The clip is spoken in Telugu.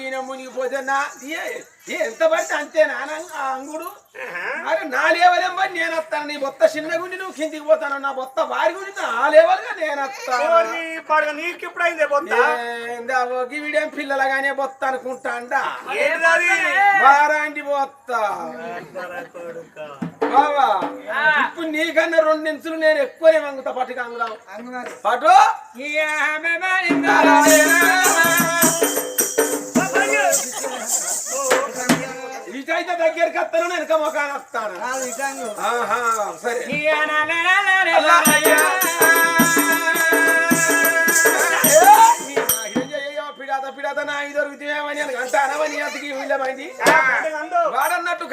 ఈయన మునిగిపోతే నా ఎంత పడితే అంతేనా అంగుడు. అరే నా లేవలేం మరి నేను వస్తాను. నీ బొత్త చిన్న గుండి నువ్వు కిందికి పోతాను. నా బొత్త వారి గుండి నా లేవలుగా నేను వస్తాను. నీకు ఎప్పుడైందే బొత్త? వీడేం పిల్లలగానే బొత్త అనుకుంటా ఏంటది వారాంటి బొత్త. బావా. నీకన్నా రెండు ఇంచులు నేను ఎక్కువనే వంగుతా పట్టుకు అంగుదాం పటు? ఇటైతే దగ్గరికి వస్తాను వెనక మొఖాన్ని వస్తాను. ఆహా, సరే. పిడాత పిడాత నా ఇది దొరుకుతామని అంటానవని అతికి వీళ్ళమైంది వాడన్నట్టు